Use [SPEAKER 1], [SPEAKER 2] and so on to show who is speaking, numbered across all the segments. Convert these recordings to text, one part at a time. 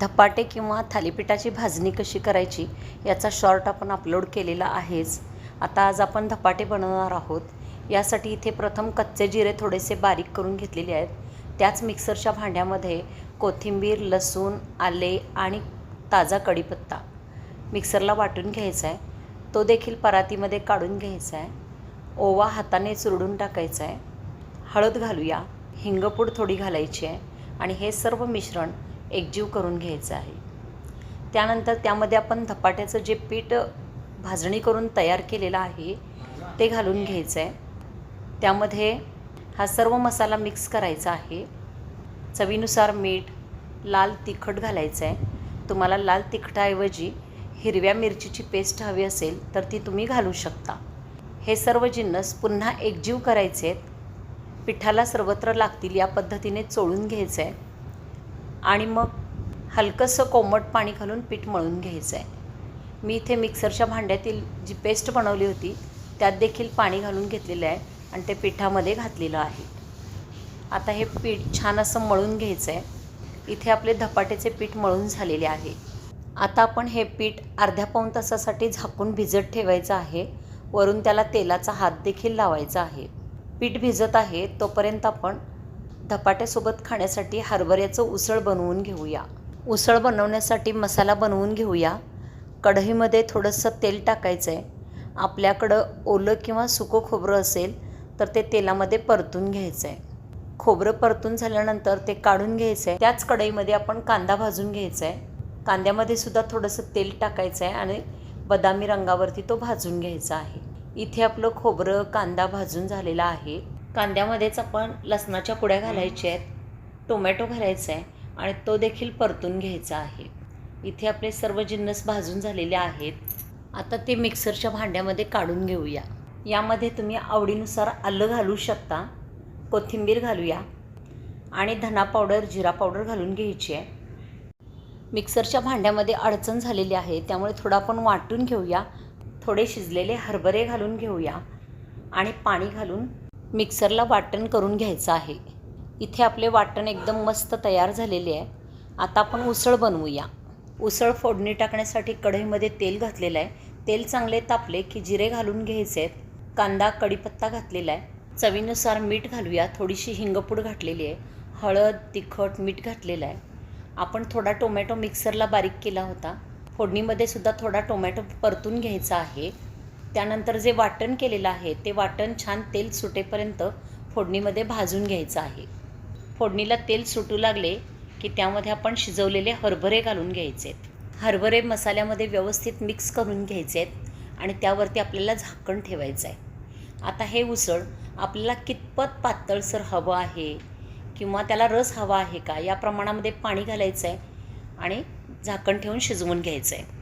[SPEAKER 1] धपाटे किंवा थालीपीठाची भाजणी कशी करायची याचा शॉर्ट आपण अपलोड केलेला आहेच. आता आज आपण धपाटे बनवणार आहोत. यासाठी इथे प्रथम कच्चे जिरे थोडेसे बारीक करून घेतलेले आहेत. त्याच मिक्सरच्या भांड्यामध्ये कोथिंबीर लसूण आले आणि ताजा कढीपत्ता मिक्सरला वाटून घ्यायचा आहे. तो देखील परातीमध्ये काढून घ्यायचा आहे. ओवा हाताने चुरडून टाकायचा आहे. हळद घालूया. हिंगपूड थोडी घालायची आहे. आणि हे सर्व मिश्रण एकजीव करून घ्यायचं आहे. त्यानंतर त्यामध्ये आपण धपाट्याचं जे पीठ भाजणी करून तयार केलेलं आहे ते घालून घ्यायचं आहे त्यामध्ये हा सर्व मसाला मिक्स करायचा आहे. चवीनुसार मीठ लाल तिखट घालायचं आहे तुम्हाला लाल तिखटाऐवजी हिरव्या मिरचीची पेस्ट हवी असेल तर ती तुम्ही घालू शकता. हे सर्व जिन्नस पुन्हा एकजीव करायचे आहेत पिठाला सर्वत्र लागतील या पद्धतीने चोळून घ्यायचं आहे आणि मग हलकंसं कोमट पाणी घालून पीठ मळून घ्यायचं आहे मी इथे मिक्सरच्या भांड्यातील जी पेस्ट बनवली होती त्यात देखील पाणी घालून घेतलेलं आहे आणि ते पिठामध्ये घातलेलं आहे. आता हे पीठ छान असं मळून घ्यायचं आहे इथे आपले धपाट्याचे पीठ मळून झालेले आहे. आता आपण हे पीठ अर्ध्या पाऊण तासासाठी झाकून भिजत ठेवायचं आहे. वरून त्याला तेलाचा हात देखील लावायचा आहे. पीठ भिजत आहे तोपर्यंत आपण धपाट्यासोबत खाण्यासाठी हरभऱ्याचं उसळ बनवून घेऊया. उसळ बनवण्यासाठी मसाला बनवून घेऊया. कढईमध्ये थोडंसं तेल टाकायचं आहे आपल्याकडं ओलं किंवा सुकं खोबरं असेल तर ते तेलामध्ये परतून घ्यायचं आहे खोबरं परतून झाल्यानंतर ते काढून घ्यायचं आहे त्याच कढईमध्ये आपण कांदा भाजून घ्यायचा आहे कांद्यामध्ये सुद्धा थोडंसं तेल टाकायचं आहे आणि बदामी रंगावरती तो भाजून घ्यायचा आहे. इथे आपलं खोबरं कांदा भाजून झालेला आहे. कांद्यामध्येच आपण लसणाच्या कुड्या घालायच्या आहेत टोमॅटो घालायचा आहे आणि तो देखील परतून घ्यायचा आहे. इथे आपले सर्व जिन्नस भाजून झालेले आहेत. आता ते मिक्सरच्या भांड्यामध्ये काढून घेऊया. यामध्ये तुम्ही आवडीनुसार आलं घालू शकता कोथिंबीर घालूया आणि धना पावडर जिरा पावडर घालून घ्यायची आहे. मिक्सरच्या भांड्यामध्ये अडचण झालेली आहे त्यामुळे थोडं आपण वाटून घेऊया. थोडे शिजलेले हरभरे घालून घेऊया आणि पाणी घालून मिक्सरला वाटण करून घ्यायचं आहे. इथे आपले वाटण एकदम मस्त तयार झालेले आहे. आता आपण उसळ बनवूया. उसळ फोडणी टाकण्यासाठी कढईमध्ये तेल घातलेलं आहे. तेल चांगले तापले की जिरे घालून घ्यायचे आहेत. कांदा कढीपत्ता घातलेला आहे. चवीनुसार मीठ घालूया. थोडीशी हिंगपूड घातलेली आहे. हळद तिखट मीठ घातलेलं आहे. आपण थोडा टोमॅटो मिक्सरला बारीक केला होता. फोडणीमध्ये सुद्धा थोडा टोमॅटो परतून घ्यायचा आहे. त्यानंतर जे वाटण केलेलं आहे ते वाटण छान तेल सुटेपर्यंत फोडणीमध्ये भाजून घ्यायचं आहे. फोडणीला तेल सुटू लागले की त्यामध्ये आपण शिजवलेले हरभरे घालून घ्यायचे आहेत. हरभरे मसाल्यामध्ये व्यवस्थित मिक्स करून घ्यायचे आहेत आणि त्यावरती आपल्याला झाकण ठेवायचं आहे. आता हे उसळ आपल्याला कितपत पातळसर हवं आहे किंवा त्याला रस हवा आहे का या प्रमाणामध्ये पाणी घालायचं आहे आणि झाकण ठेवून शिजवून घ्यायचं आहे.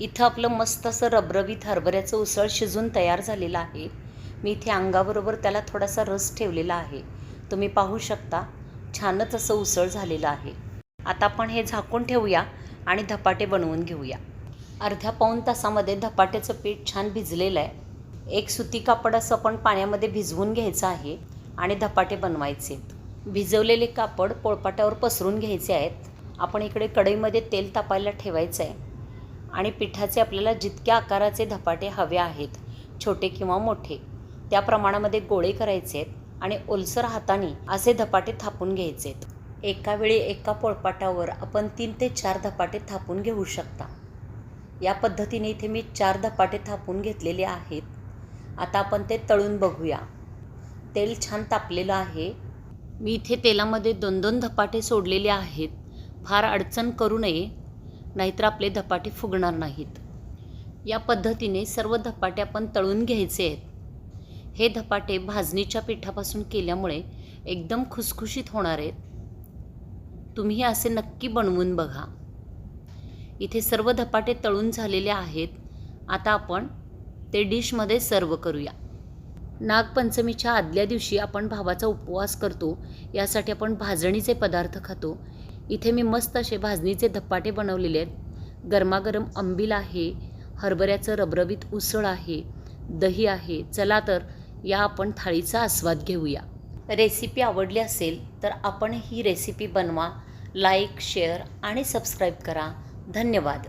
[SPEAKER 1] इथं आपलं मस्त असं रबरबीत हरभऱ्याचं उसळ शिजून तयार झालेलं आहे. मी इथे अंगाबरोबर त्याला थोडासा रस ठेवलेला आहे. तुम्ही पाहू शकता छानच असं उसळ झालेलं आहे. आता आपण हे झाकून ठेवूया आणि धपाटे बनवून घेऊया. अर्ध्या पाऊण तासामध्ये धपाट्याचं पीठ छान भिजलेलं आहे. एक सुती कापड असं आपण पाण्यामध्ये भिजवून घ्यायचं आहे आणि धपाटे बनवायचे. भिजवलेले कापड पोळपाट्यावर पसरून घ्यायचे आहेत. आपण इकडे कढईमध्ये तेल तापायला ठेवायचं आहे. आणि पिठाचे आपल्याला जितक्या आकाराचे धपाटे हवे आहेत छोटे किंवा मोठे त्या प्रमाणामध्ये गोळे करायचे आहेत आणि ओलसर हाताने असे धपाटे थापून घ्यायचे आहेत. एका वेळी एका पोळपाटावर आपण तीन ते चार धपाटे थापून घेऊ शकता. या पद्धतीने इथे मी चार धपाटे थापून घेतलेले आहेत. आता आपण ते तळून बघूया. तेल छान तापलेलं आहे. मी इथे तेलामध्ये दोन दोन धपाटे सोडलेले आहेत. फार अडचण करू नये. नाहीतर आपले धपाटे फुगणार नाहीत. या पद्धतीने सर्व धपाटे आपण तळून घ्यायचे आहेत. हे धपाटे भाजणीच्या पिठापासून केल्यामुळे एकदम खुसखुशीत होणार आहेत. तुम्ही असे नक्की बनवून बघा. इथे सर्व धपाटे तळून झालेले आहेत. आता आपण ते डिशमध्ये सर्व करूया. नागपंचमीच्या आदल्या दिवशी आपण भावाचा उपवास करतो. यासाठी आपण भाजणीचे पदार्थ खातो. इथे मी मस्त असे भाजणीचे धप्पाटे बनवलेले आहेत. गरमागरम आंबील आहे हरभऱ्याचं रबरबीत उसळ आहे दही आहे. चला तर या आपण थाळीचा आस्वाद घेऊया. रेसिपी आवडली असेल तर आपण ही रेसिपी बनवा लाईक शेअर आणि सबस्क्राईब करा. धन्यवाद.